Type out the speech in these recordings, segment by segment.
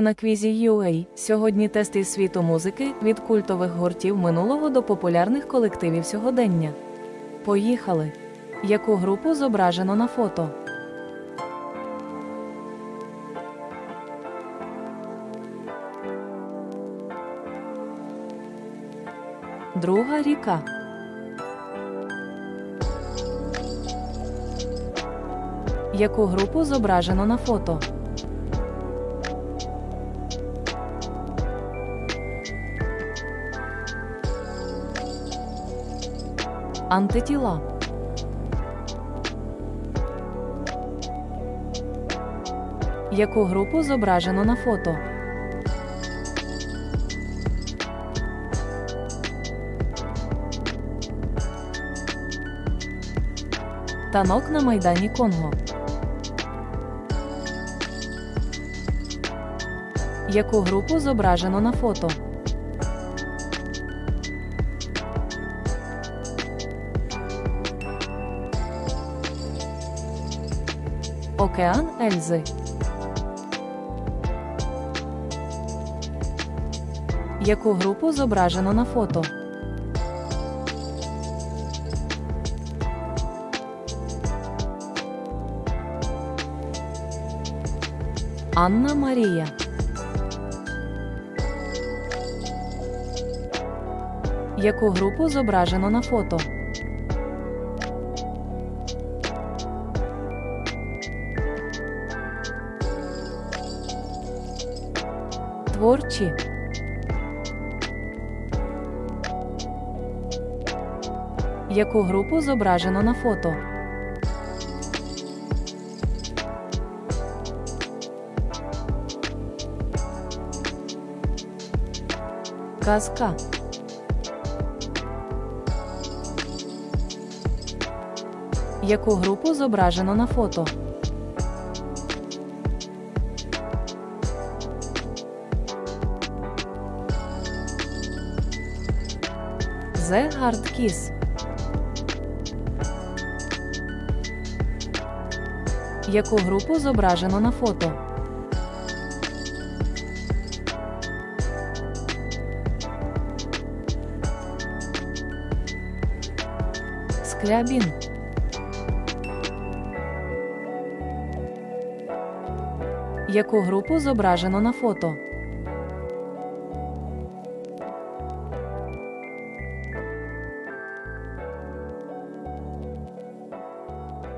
На квізі UA сьогодні тест із світу музики від культових гуртів минулого до популярних колективів сьогодення. Поїхали! Яку групу зображено на фото? Друга ріка. Яку групу зображено на фото? Антитіла. Яку групу зображено на фото? Танок на майдані Конго. Яку групу зображено на фото? Океан Ельзи. Яку групу зображено на фото? Анна Марія. Яку групу зображено на фото? Творчі. Яку групу зображено на фото? Казка. Яку групу зображено на фото? The Hard Kiss. Яку групу зображено на фото? Скрябін. Яку групу зображено на фото?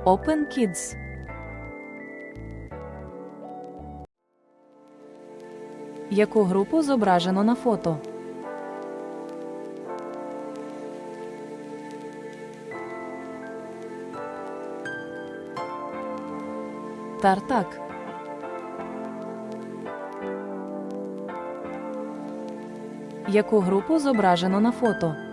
Open Kids. Яку групу зображено на фото? Тартак. Яку групу зображено на фото?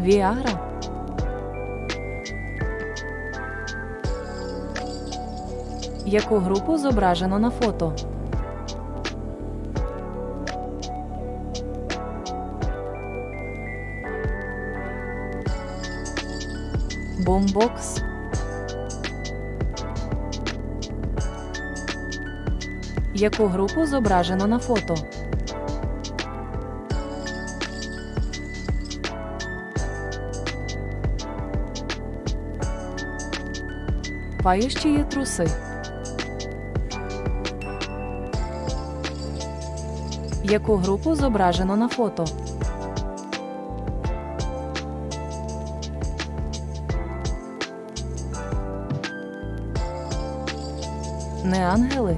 Віагра. Яку групу зображено на фото? Бомбокс. Яку групу зображено на фото? Пающі труси. Яку групу зображено на фото? Не ангели.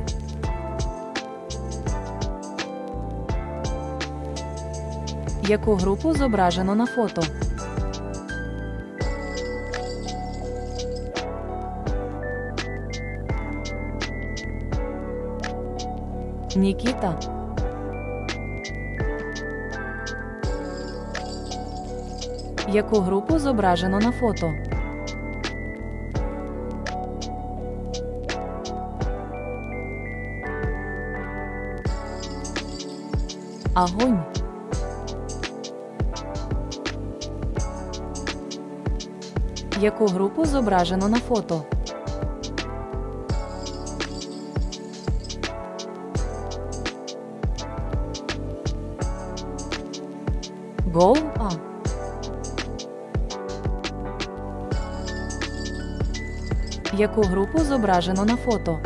Яку групу зображено на фото? Нікіта. Яку групу зображено на фото? Агонь. Яку групу зображено на фото? Гол А. Яку групу зображено на фото?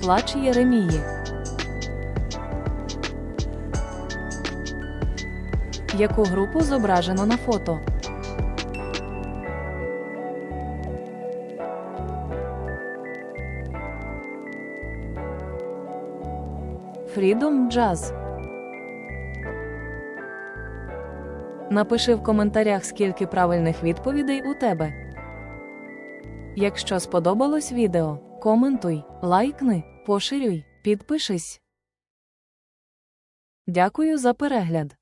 Плач Єремії. Яку групу зображено на фото? Freedom Jazz. Напиши в коментарях, скільки правильних відповідей у тебе. Якщо сподобалось відео, коментуй, лайкни, поширюй, підпишись. Дякую за перегляд.